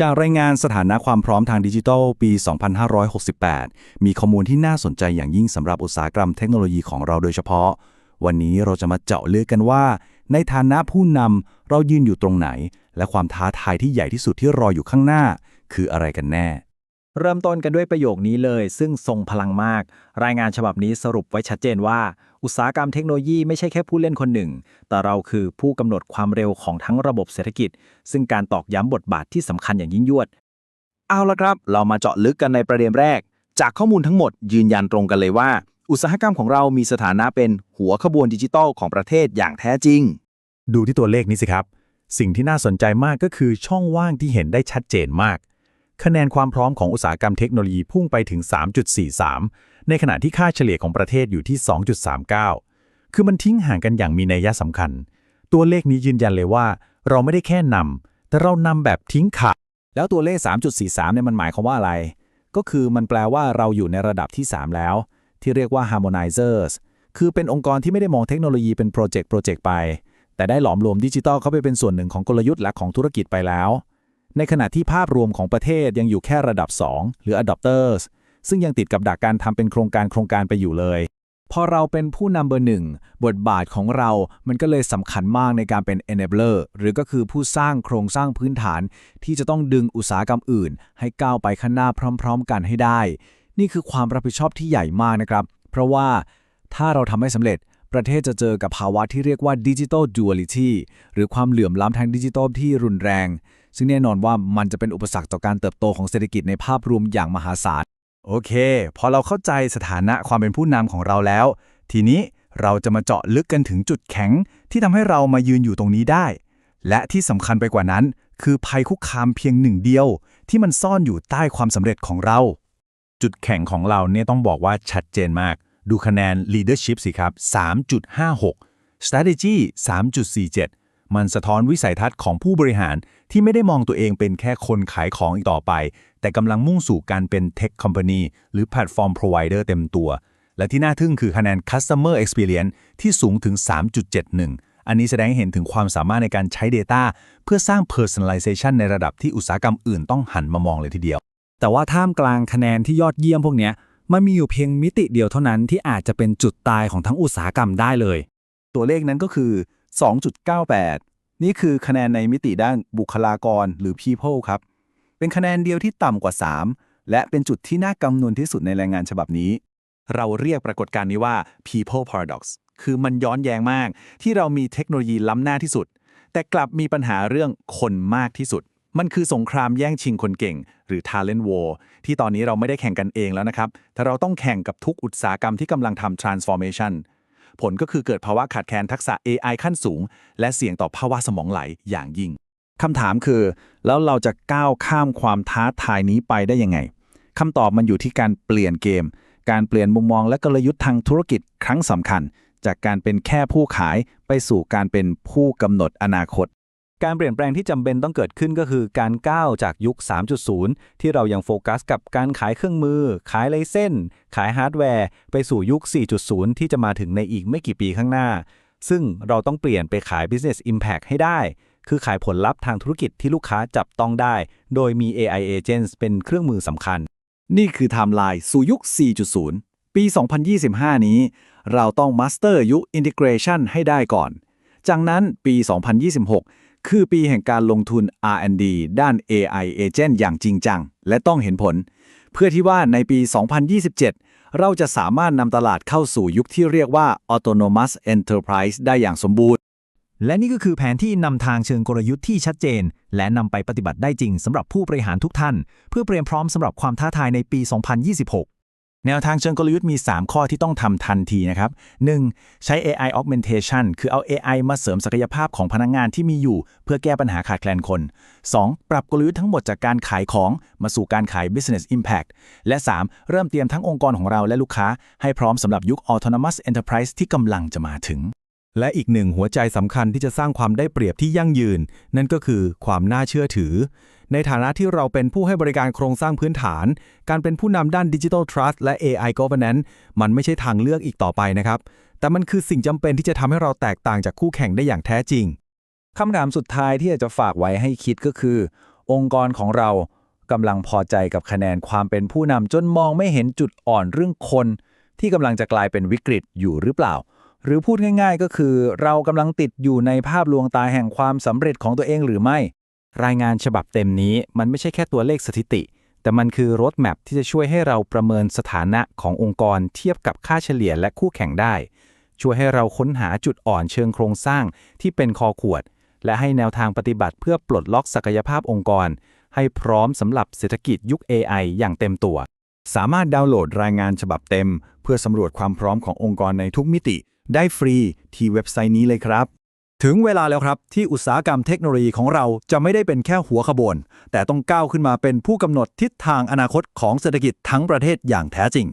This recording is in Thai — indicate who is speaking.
Speaker 1: จากรายงานสถานะความพร้อมทางดิจิทัลปี 2568 มีข้อมูลที่น่าสนใจอย่างยิ่งสำหรับอุตสาหกรรมเทคโนโลยีของเราโดยเฉพาะ วันนี้เราจะมาเจาะลึกกันว่า ในฐานะผู้นำเรายืนอยู่ตรงไหน และความท้าทายที่ใหญ่ที่สุดที่รออยู่ข้างหน้า คืออะไรกันแน่
Speaker 2: เริ่มต้นกันด้วยประโยคนี้เลย ซึ่งทรงพลังมาก รายงานฉบับนี้สรุปไว้ชัดเจนว่า อุตสาหกรรมเทคโนโลยีไม่ใช่แค่ผู้เล่นคนหนึ่ง แต่เราคือผู้กำหนดความเร็วของทั้งระบบเศรษฐกิจ ซึ่งการตอกย้ำบทบาทที่สำคัญอย่างยิ่งยวด
Speaker 3: เอาละครับ เรามาเจาะลึกกันในประเด็นแรก จากข้อมูลทั้งหมดยืนยันตรงกันเลยว่า อุตสาหกรรมของเรามีสถานะเป็นหัวขบวนดิจิทัลของประเทศอย่างแท้จริง
Speaker 4: ดูที่ตัวเลขนี้สิครับ สิ่งที่น่าสนใจมากก็คือช่องว่างที่เห็นได้ชัดเจนมาก คะแนนความพร้อมของอุตสาหกรรมเทคโนโลยีพุ่งไปถึง 3.43 ในขณะที่ค่าเฉลี่ยของประเทศอยู่ที่ 2.39 คือมันทิ้งห่างกันอย่างมีนัยสำคัญ ตัวเลขนี้ยืนยันเลยว่า เราไม่ได้แค่นำแต่เรานำแบบทิ้งขาด
Speaker 2: แล้วตัวเลข 3.43 เนี่ยมันหมายความว่าอะไร ก็คือมันแปลว่าเราอยู่ในระดับที่ 3 แล้ว ที่เรียกว่า harmonizers คือเป็นองค์กรที่ไม่ได้มองเทคโนโลยีเป็นโปรเจกต์โปรเจกต์ไป แต่ได้หลอมรวมดิจิทัลเข้าไปเป็นส่วนหนึ่งของกลยุทธ์และของธุรกิจไปแล้ว ในขณะที่ภาพรวมของประเทศยังอยู่แค่ระดับ 2 หรือ adopters ซึ่งยังติดกับดักการทำเป็นโครงการโครงการไปอยู่เลย พอเราเป็นผู้นำเบอร์หนึ่งบทบาทของเรา มันก็เลยสำคัญมากในการเป็น enabler หรือก็คือผู้สร้างโครงสร้างพื้นฐาน ที่จะต้องดึงอุตสาหกรรมอื่น ให้ก้าวไปข้างหน้าพร้อม ๆ กันให้ได้ นี่คือความรับผิดชอบที่ใหญ่มากนะครับ เพราะว่าถ้าเราทำให้สำเร็จประเทศจะเจอกับภาวะที่เรียกว่า digital duality หรือความเหลื่อมล้ำทางดิจิทัลที่รุนแรง ซึ่งแน่นอนว่ามันจะเป็นอุปสรรคต่อการเติบโตของเศรษฐกิจในภาพรวมอย่างมหาศาล
Speaker 4: โอเค พอเราเข้าใจสถานะความเป็นผู้นำของเราแล้ว ทีนี้เราจะมาเจาะลึกกันถึงจุดแข็งที่ทำให้เรามายืนอยู่ตรงนี้ได้ และที่สำคัญไปกว่านั้น คือภัยคุกคามเพียงหนึ่งเดียว ที่มันซ่อนอยู่ใต้ความสำเร็จของเรา จุดแข็งของเราเนี่ยต้องบอกว่าชัดเจนมาก ดูคะแนน leadership สิครับ 3.56 strategy 3.47 มันสะท้อนวิสัยทัศน์ของผู้บริหารที่ไม่ได้มองตัวเองเป็นแค่คนขายของอีกต่อไป แต่กำลังมุ่งสู่การเป็น tech company หรือ platform provider เต็มตัว และที่น่าทึ่งคือคะแนน customer experience ที่สูงถึง 3.71 อันนี้แสดงให้เห็นถึงความสามารถในการใช้ Data เพื่อสร้าง personalization ในระดับที่อุตสาหกรรมอื่นต้องหันมามองเลยทีเดียว
Speaker 2: แต่ว่าท่ามกลางคะแนนที่ยอดเยี่ยมพวกนี้มันมีอยู่เพียงมิติเดียวเท่านั้นที่อาจจะเป็นจุดตายของทั้งอุตสาหกรรมได้เลย
Speaker 1: ตัวเลขนั้นก็คือ 2.98 นี่คือคะแนนในมิติด้านบุคลากรหรือ people ครับ เป็นคะแนนเดียวที่ต่ำกว่า 3 และเป็นจุดที่น่ากังวลที่สุดในรายงานฉบับนี้ เราเรียกปรากฏการณ์นี้ว่า people paradox คือมันย้อนแย้งมาก ที่เรามีเทคโนโลยีล้ำหน้าที่สุด แต่กลับมีปัญหาเรื่องคนมากที่สุด มันคือสงครามแย่งชิงคนเก่ง หรือ talent war ที่ตอนนี้เราไม่ได้แข่งกันเองแล้วนะครับแต่เราต้องแข่งกับทุกอุตสาหกรรมที่กำลังทำ transformation ผลก็คือเกิดภาวะขาดแคลนทักษะ AI ขั้นสูง และเสี่ยงต่อภาวะสมองไหลอย่างยิ่ง
Speaker 2: คำถามคือ แล้วเราจะก้าวข้ามความท้าทายนี้ไปได้ยังไงคำตอบมันอยู่ที่การเปลี่ยนเกม การเปลี่ยนมุมมองและกลยุทธ์ทางธุรกิจครั้งสำคัญ จากการเป็นแค่ผู้ขายไปสู่การเป็นผู้กำหนดอนาคต การเปลี่ยนแปลงที่จำเป็นต้องเกิดขึ้นก็คือการก้าวจากยุค 3.0 ที่เรายังโฟกัสกับการขายเครื่องมือ ขายไลเส้น ขายฮาร์ดแวร์ ไปสู่ยุค 4.0 ที่จะมาถึงในอีกไม่กี่ปีข้างหน้า ซึ่งเราต้องเปลี่ยนไปขาย Business Impact ให้ได้ คือขายผลลัพธ์ทางธุรกิจที่ลูกค้าจับต้องได้ โดยมี AI Agents เป็นเครื่องมือสำคัญ
Speaker 1: นี่คือไทม์ไลน์สู่ยุค 4.0 ปี 2025 นี้ เราต้องมาสเตอร์ยุค Integration ให้ได้ก่อน จากนั้นปี 2026 คือปีแห่งการลงทุน R&D ด้าน AI Agent อย่างจริงจัง และต้องเห็นผล เพื่อที่ว่าในปี 2027 เราจะสามารถนำตลาดเข้าสู่ยุคที่เรียกว่า Autonomous Enterprise ได้อย่างสมบูรณ์
Speaker 2: และนี่ก็คือแผนที่นำทางเชิงกลยุทธ์ที่ชัดเจน และนำไปปฏิบัติได้จริงสำหรับผู้บริหารทุกท่าน เพื่อเตรียมพร้อมสำหรับความท้าทายในปี 2026
Speaker 4: แนวทางเชิงกลยุทธ์มี 3 ข้อที่ต้องทำทันทีนะครับ 1. ใช้ AI augmentation คือเอา AI มาเสริมศักยภาพของพนักงงานที่มีอยู่ เพื่อแก้ปัญหาขาดแคลนคน 2. ปรับกลยุทธ์ทั้งหมดจากการขายของมาสู่การขาย business impact และ 3. เริ่มเตรียมทั้งองค์กรของเราและลูกค้า ให้พร้อมสำหรับยุค autonomous enterprise ที่กำลังจะมาถึง และอีกหนึ่งหัวใจสำคัญที่จะสร้างความได้เปรียบที่ยั่งยืน นั่นก็คือความน่าเชื่อถือ ในฐานะที่เราเป็นผู้ให้บริการโครงสร้างพื้นฐาน การเป็นผู้นำด้าน Digital Trust และ AI Governance มันไม่ใช่ทางเลือกอีกต่อไปนะครับ แต่มันคือสิ่งจำเป็นที่จะทำให้เราแตกต่างจากคู่แข่งได้อย่างแท้จริง
Speaker 2: คำถามสุดท้ายที่อยากจะฝากไว้ให้คิดก็คือ องค์กรของเรากำลังพอใจกับคะแนนความเป็นผู้นำจนมองไม่เห็นจุดอ่อนเรื่องคน ที่กำลังจะกลายเป็นวิกฤตอยู่หรือเปล่า หรือพูดง่าย ๆ ก็คือ เรากำลังติดอยู่ในภาพลวงตาแห่งความสำเร็จของตัวเองหรือไม่ รายงานฉบับเต็มนี้มันไม่ใช่แค่ตัวเลขสถิติ แต่มันคือรถแมพที่จะช่วยให้เราประเมินสถานะขององค์กรเทียบกับค่าเฉลี่ยและคู่แข่งได้ ช่วยให้เราค้นหาจุดอ่อนเชิงโครงสร้างที่เป็นคอขวด และให้แนวทางปฏิบัติเพื่อปลดล็อกศักยภาพองค์กร ให้พร้อมสำหรับเศรษฐกิจยุค AI อย่างเต็มตัว
Speaker 4: สามารถดาวน์โหลดรายงานฉบับเต็ม เพื่อสำรวจความพร้อมขององค์กรในทุกมิติ ได้ฟรีที่เว็บไซต์นี้เลยครับ ถึงเวลาแล้วครับที่อุตสาหกรรมเทคโนโลยีของเราจะไม่ได้เป็นแค่หัวขบวน แต่ต้องก้าวขึ้นมาเป็นผู้กำหนดทิศทางอนาคตของเศรษฐกิจทั้งประเทศอย่างแท้จริง